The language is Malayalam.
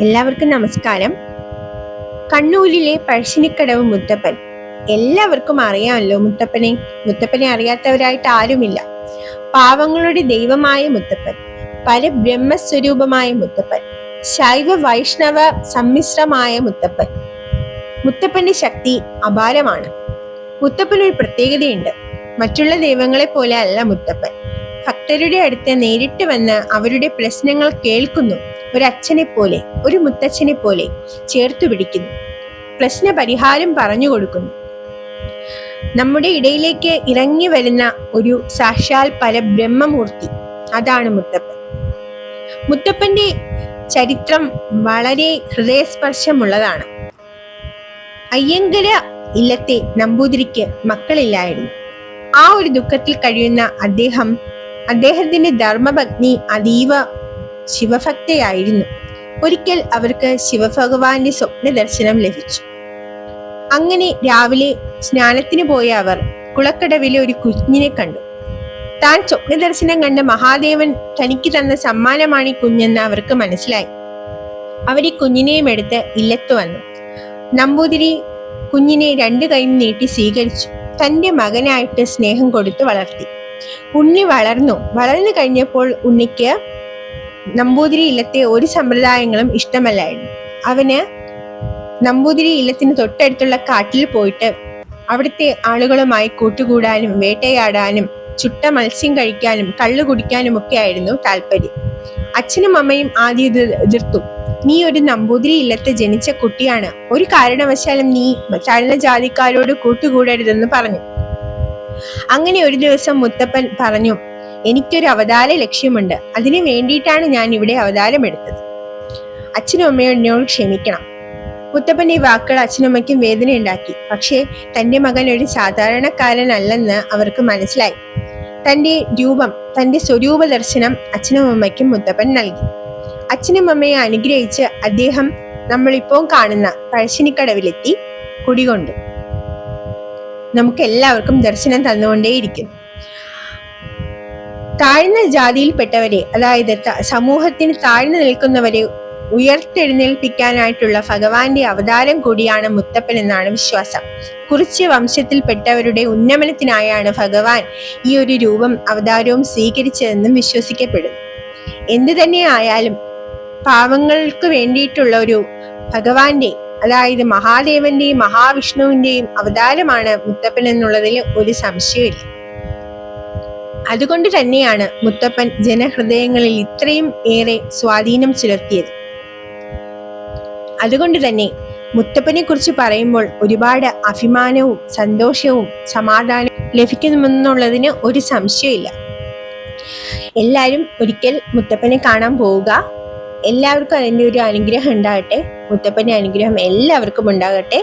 എല്ലാവർക്കും നമസ്കാരം. കണ്ണൂരിലെ പഴശ്ശിനിക്കടവ് മുത്തപ്പൻ. എല്ലാവർക്കും അറിയാമല്ലോ മുത്തപ്പനെ. മുത്തപ്പനെ അറിയാത്തവരായിട്ട് ആരുമില്ല. പാവങ്ങളുടെ ദൈവമായ മുത്തപ്പൻ. പല ബ്രഹ്മസ്വരൂപമായ മുത്തപ്പൻ. ശൈവ വൈഷ്ണവ സമ്മിശ്രമായ മുത്തപ്പൻ. മുത്തപ്പന്റെ ശക്തി അപാരമാണ്. മുത്തപ്പൻ ഒരു പ്രത്യേകതയുണ്ട്. മറ്റുള്ള ദൈവങ്ങളെ പോലെ അല്ല മുത്തപ്പൻ. ഭക്തരുടെ അടുത്ത് നേരിട്ട് വന്ന് അവരുടെ പ്രശ്നങ്ങൾ കേൾക്കുന്നു. ഒരച്ഛനെ പോലെ ഒരു മുത്തച്ഛനെ പോലെ ചേർത്തു പിടിക്കുന്നു. പ്രശ്ന പരിഹാരം പറഞ്ഞു കൊടുക്കുന്നു. നമ്മുടെ ഇടയിലേക്ക് ഇറങ്ങി വരുന്ന ഒരു സാക്ഷാൽ പരബ്രഹ്മമൂർത്തി. അതാണ് മുത്തപ്പൻ. മുത്തപ്പന്റെ ചരിത്രം വളരെ ഹൃദയസ്പർശമുള്ളതാണ്. അയ്യങ്കര ഇല്ലത്തെ നമ്പൂതിരിക്ക് മക്കളില്ലായിരുന്നു. ആ ഒരു ദുഃഖത്തിൽ കഴിയുന്ന അദ്ദേഹം അദ്ദേഹത്തിന്റെ ധർമ്മപത്നി അതീവ ശിവഭക്തയായിരുന്നു. ഒരിക്കൽ അവർക്ക് ശിവഭഗവാന്റെ സ്വപ്ന ദർശനം ലഭിച്ചു. അങ്ങനെ രാവിലെ സ്നാനത്തിന് പോയ അവർ കുളക്കടവിലെ ഒരു കുഞ്ഞിനെ കണ്ടു. താൻ സ്വപ്ന ദർശനം കണ്ട മഹാദേവൻ തനിക്ക് തന്ന സമ്മാനമാണ് ഈ കുഞ്ഞെന്ന് അവർക്ക് മനസ്സിലായി. അവർ ഈ കുഞ്ഞിനെയും എടുത്ത് ഇല്ലത്ത് വന്നു. നമ്പൂതിരി കുഞ്ഞിനെ രണ്ടു കൈയും നീട്ടി സ്വീകരിച്ചു. തന്റെ മകനായിട്ട് സ്നേഹം കൊടുത്തു വളർത്തി. ഉണ്ണി വളർന്നു. വളർന്നു കഴിഞ്ഞപ്പോൾ ഉണ്ണിക്ക് നമ്പൂതിരി ഇല്ലത്തെ ഒരു സമ്പ്രദായങ്ങളും ഇഷ്ടമല്ലായിരുന്നു. അവന് നമ്പൂതിരി ഇല്ലത്തിന് തൊട്ടടുത്തുള്ള കാട്ടിൽ പോയിട്ട് അവിടുത്തെ ആളുകളുമായി കൂട്ടുകൂടാനും വേട്ടയാടാനും ചുട്ട മത്സ്യം കഴിക്കാനും കള്ളു കുടിക്കാനും ഒക്കെ ആയിരുന്നു താല്പര്യം അച്ഛനും അമ്മയും ആദ്യം ഇത് എതിർത്തു. നീ ഒരു നമ്പൂതിരി ഇല്ലത്ത് ജനിച്ച കുട്ടിയാണ്. ഒരു കാരണവശാലും നീ താഴ്ന്ന ജാതിക്കാരോട് കൂട്ടുകൂടരുതെന്ന് പറഞ്ഞു. അങ്ങനെ ഒരു ദിവസം മുത്തപ്പൻ പറഞ്ഞു എനിക്കൊരു അവതാര ലക്ഷ്യമുണ്ട്. അതിനു വേണ്ടിയിട്ടാണ് ഞാൻ ഇവിടെ അവതാരം എടുത്തത്. അച്ഛനും അമ്മയും എന്നോട് ക്ഷമിക്കണം. മുത്തപ്പൻ ഈ വാക്കുകൾ അച്ഛനമ്മയ്ക്കും വേദന ഉണ്ടാക്കി പക്ഷേ തന്റെ മകൻ ഒരു സാധാരണക്കാരനല്ലെന്ന് അവർക്ക് മനസ്സിലായി. തന്റെ രൂപം തന്റെ സ്വരൂപ ദർശനം അച്ഛനും അമ്മയ്ക്കും മുത്തപ്പൻ നൽകി. അച്ഛനും അമ്മയെ അനുഗ്രഹിച്ച് അദ്ദേഹം നമ്മളിപ്പോൾ കാണുന്ന പഴശ്ശിനിക്കടവിലെത്തി കുടികൊണ്ടു. നമുക്ക് എല്ലാവർക്കും ദർശനം തന്നുകൊണ്ടേയിരിക്കുന്നു. താഴ്ന്ന ജാതിയിൽപ്പെട്ടവരെ അതായത് സമൂഹത്തിന് താഴ്ന്നു നിൽക്കുന്നവരെ ഉയർത്തെഴുന്നേൽപ്പിക്കാനായിട്ടുള്ള ഭഗവാന്റെ അവതാരം കൂടിയാണ് മുത്തപ്പൻ എന്നാണ് വിശ്വാസം. കുറിച്ച് വംശത്തിൽപ്പെട്ടവരുടെ ഉന്നമനത്തിനായാണ് ഭഗവാൻ ഈ ഒരു രൂപം അവതാരവും സ്വീകരിച്ചതെന്നും വിശ്വസിക്കപ്പെടുന്നു. എന്തു തന്നെ ആയാലും പാവങ്ങൾക്ക് വേണ്ടിയിട്ടുള്ള ഒരു ഭഗവാന്റെ അതായത് മഹാദേവന്റെയും മഹാവിഷ്ണുവിന്റെയും അവതാരമാണ് മുത്തപ്പൻ എന്നുള്ളതിൽ ഒരു സംശയമില്ല അതുകൊണ്ട് തന്നെയാണ് മുത്തപ്പൻ ജനഹൃദയങ്ങളിൽ ഇത്രയും ഏറെ സ്വാധീനം ചെലുത്തിയത്. അതുകൊണ്ട് തന്നെ മുത്തപ്പനെ കുറിച്ച് പറയുമ്പോൾ ഒരുപാട് അഭിമാനവും സന്തോഷവും സമാധാനവും ലഭിക്കുമെന്നുള്ളതിന് ഒരു സംശയമില്ല എല്ലാവരും ഒരിക്കൽ മുത്തപ്പനെ കാണാൻ പോവുക. എല്ലാവർക്കും അതിന്റെ ഒരു അനുഗ്രഹം ഉണ്ടാകട്ടെ. മുത്തപ്പന്റെ അനുഗ്രഹം എല്ലാവർക്കും ഉണ്ടാകട്ടെ.